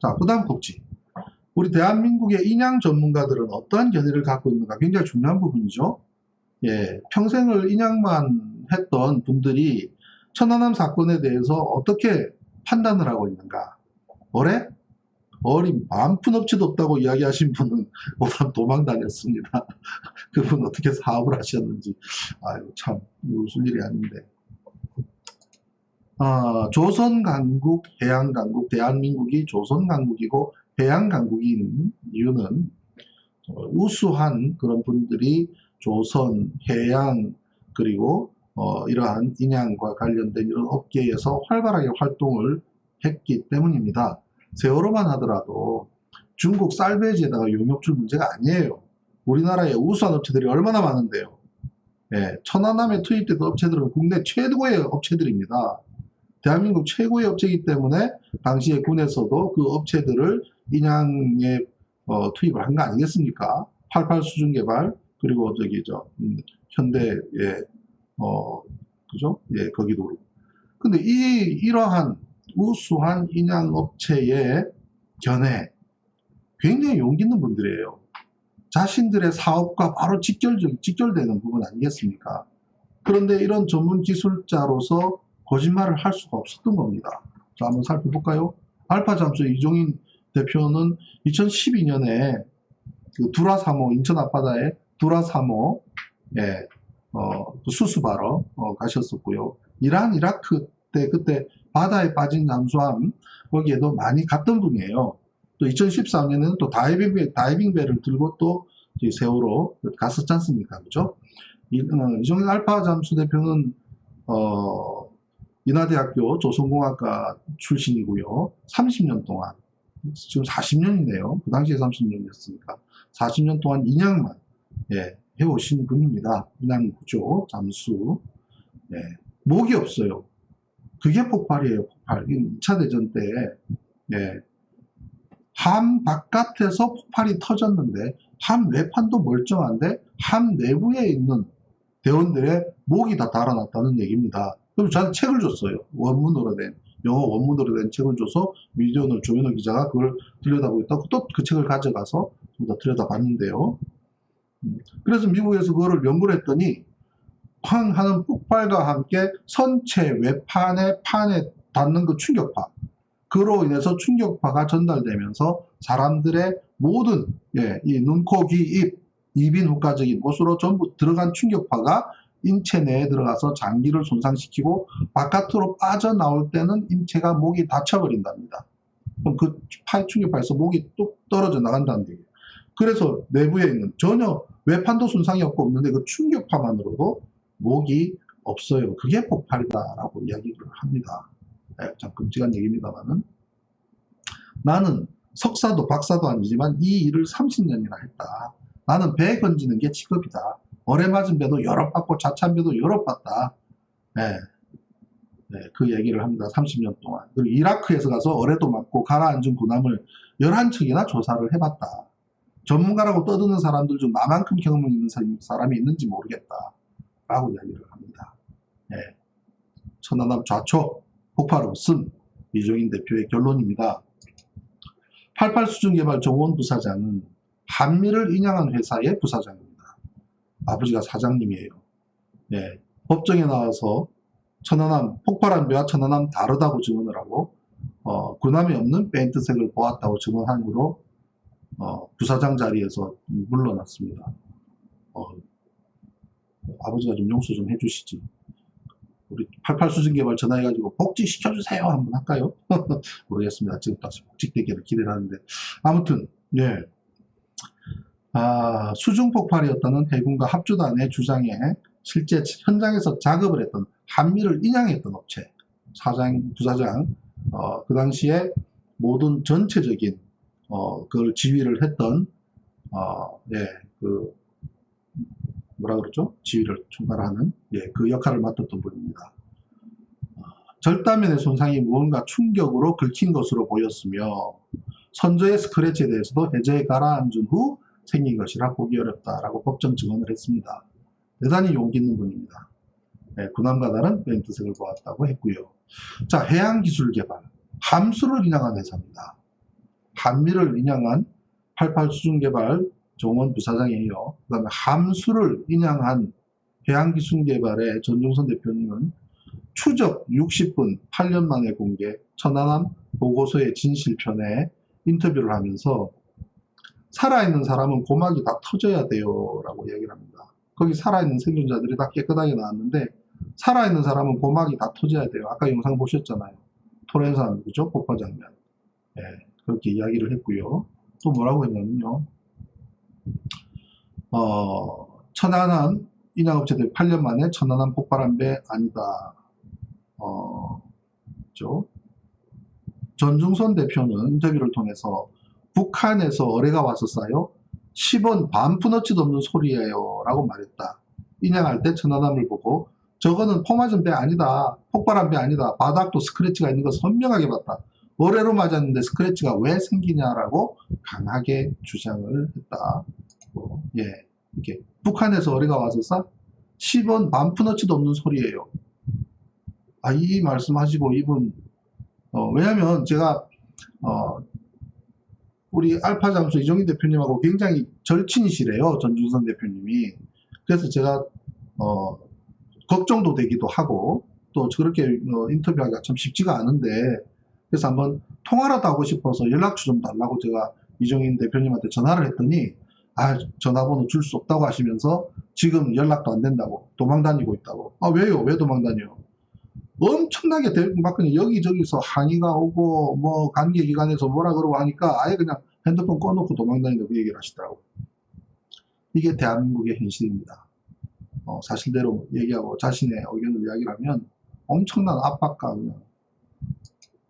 자, 그 다음 꼭지. 우리 대한민국의 인양 전문가들은 어떠한 견해를 갖고 있는가 굉장히 중요한 부분이죠. 예, 평생을 인양만 했던 분들이 천안함 사건에 대해서 어떻게 판단을 하고 있는가. 올해 어린 반푼 업체도 없다고 이야기하신 분은 오람 도망 다녔습니다. 그분 어떻게 사업을 하셨는지 아유 참 웃을 일이 아닌데. 아, 조선 강국, 해양 강국, 대한민국이 조선 강국이고 해양 강국인 이유는 어, 우수한 그런 분들이 조선, 해양, 그리고 어, 이러한 인양과 관련된 이런 업계에서 활발하게 활동을 했기 때문입니다. 세월호만 하더라도 중국 쌀배지에다가 용역줄 문제가 아니에요. 우리나라에 우수한 업체들이 얼마나 많은데요. 예, 천안함에 투입된 업체들은 국내 최고의 업체들입니다. 대한민국 최고의 업체이기 때문에 당시에 군에서도 그 업체들을 인양에 어, 투입을 한 거 아니겠습니까? 88 수준 개발 그리고 저기 저 음, 현대의 어 그죠? 예 거기도 그렇고. 근데 이 이러한 우수한 인양 업체의 견해 굉장히 용기 있는 분들이에요. 자신들의 사업과 바로 직결적 직결되는 부분 아니겠습니까? 그런데 이런 전문 기술자로서 거짓말을 할 수가 없었던 겁니다. 자, 한번 살펴볼까요? 알파 잠수 이종인 대표는 2012년에 그 두라 3호 인천 앞바다에 두라 3호 예, 어, 그 수습하러 어, 가셨었고요. 이란 이라크 때 그때 바다에 빠진 잠수함 거기에도 많이 갔던 분이에요. 또 2013년에는 또 다이빙, 배, 다이빙 배를 들고 또 세월호 갔었지 않습니까? 그죠? 이, 어, 이종인 알파 잠수 대표는 어, 인하대학교 조선공학과 출신이고요. 30년 동안, 지금 40년이네요. 그 당시에 30년이었으니까. 40년 동안 인양만, 예, 해오신 분입니다. 인양 구조, 잠수. 예, 목이 없어요. 그게 폭발이에요, 폭발. 2차 대전 때, 예, 함 바깥에서 폭발이 터졌는데, 함 외판도 멀쩡한데, 함 내부에 있는 대원들의 목이 다 달아났다는 얘기입니다. 그럼 저한테 책을 줬어요. 원문으로 된, 영어 원문으로 된 책을 줘서 미디어널 조현호 기자가 그걸 들여다보고 있다고 또 그 책을 가져가서 좀 더 들여다봤는데요. 음, 그래서 미국에서 그거를 연구를 했더니 쾅 하는 폭발과 함께 선체 외판에 판에 닿는 그 충격파 그로 인해서 충격파가 전달되면서 사람들의 모든 예, 이 눈, 코, 귀, 입, 입인 후과적인 곳으로 전부 들어간 충격파가 인체 내에 들어가서 장기를 손상시키고 바깥으로 빠져나올 때는 인체가 목이 다쳐버린답니다. 그럼 그 파이 충격파에서 목이 뚝 떨어져 나간다는 얘기예요. 그래서 내부에 있는 전혀 외판도 손상이 없고 없는데 그 충격파만으로도 목이 없어요. 그게 폭발이다라고 이야기를 합니다. 네, 참 끔찍한 얘기입니다만은 나는 석사도 박사도 아니지만 이 일을 30년이나 했다. 나는 배 건지는 게 직업이다. 어뢰 맞은 배도 여러 받고 자찬 배도 여러 받다. 네. 네, 그 얘기를 합니다. 30년 동안. 그리고 이라크에서 가서 어뢰도 맞고 가라앉은 군함을 11척이나 조사를 해봤다. 전문가라고 떠드는 사람들 중 나만큼 경험 있는 사람이 있는지 모르겠다. 라고 이야기를 합니다. 네. 천안함 좌초 폭발 없음 이종인 대표의 결론입니다. 88 수준개발 정원 부사장은 한미를 인양한 회사의 부사장입니다. 아버지가 사장님이에요. 네. 법정에 나와서 천안함 폭발한 배와 천안함 다르다고 증언을 하고 어, 군함이 없는 페인트색을 보았다고 증언한 후로 어, 부사장 자리에서 물러났습니다. 어, 아버지가 좀 용서 좀 해주시지. 우리 88 수준개발 전화해가지고 복직시켜주세요. 한번 할까요? 모르겠습니다. 지금 딱 복직되기를 기대를 하는데. 아무튼, 예. 아, 수중 폭발이었다는 해군과 합주단의 주장에 실제 현장에서 작업을 했던 한미를 인양했던 업체 사장, 부사장, 어, 그 당시에 모든 전체적인 어, 그걸 지휘를 했던 어, 예, 그 뭐라 그러죠? 지휘를 총괄하는 예, 그 역할을 맡았던 분입니다. 어, 절단면의 손상이 무언가 충격으로 긁힌 것으로 보였으며 선조의 스크래치에 대해서도 해저에 가라앉은 후 생긴 것이라 보기 어렵다라고 법정 증언을 했습니다. 대단히 용기 있는 분입니다. 네, 군함과 다른 벤트색을 보았다고 했고요. 자, 해양기술 개발, 함수를 인양한 회사입니다. 한미를 인양한 88 수중 개발 정원 부사장이에요. 그 다음에 함수를 인양한 해양기술 개발의 전종선 대표님은 추적 60분 8년 만에 공개 천안함 보고서의 진실편에 인터뷰를 하면서 살아있는 사람은 고막이 다 터져야 돼요 라고 이야기를 합니다. 거기 살아있는 생존자들이 다 깨끗하게 나왔는데 살아있는 사람은 고막이 다 터져야 돼요. 아까 영상 보셨잖아요. 토렌산 그죠? 폭파 장면. 예, 그렇게 이야기를 했고요. 또 뭐라고 했냐면요. 어, 천안함 인양업체들 8년 만에 천안함 폭발한 배 아니다. 어, 그죠? 전중선 대표는 인터뷰를 통해서 북한에서 어뢰가 왔었어요. 10원 반푼어치도 없는 소리예요. 라고 말했다. 인양할 때 천안함을 보고 저거는 포맞은 배 아니다. 폭발한 배 아니다. 바닥도 스크래치가 있는 거 선명하게 봤다. 어뢰로 맞았는데 스크래치가 왜 생기냐라고 강하게 주장을 했다. 뭐, 예, 이렇게 북한에서 어뢰가 와서서 10원 반푼어치도 없는 소리예요. 아, 이 말씀하시고 이분 어, 왜냐면 제가 어, 우리 알파 잠수 이종희 대표님하고 굉장히 절친이시래요. 전준선 대표님이. 그래서 제가 어, 걱정도 되기도 하고 또 저렇게 어, 인터뷰하기가 참 쉽지가 않은데 그래서 한번 통화라도 하고 싶어서 연락처 좀 달라고 제가 이종인 대표님한테 전화를 했더니 아 전화번호 줄 수 없다고 하시면서 지금 연락도 안 된다고 도망 다니고 있다고 아 왜요 왜 도망 다녀요 엄청나게 대박그냥 여기저기서 항의가 오고 뭐 관계기관에서 뭐라 그러고 하니까 아예 그냥 핸드폰 꺼놓고 도망 다닌다고 그 얘기를 하시더라고요. 이게 대한민국의 현실입니다. 어, 사실대로 얘기하고 자신의 의견을 이야기를 하면 엄청난 그냥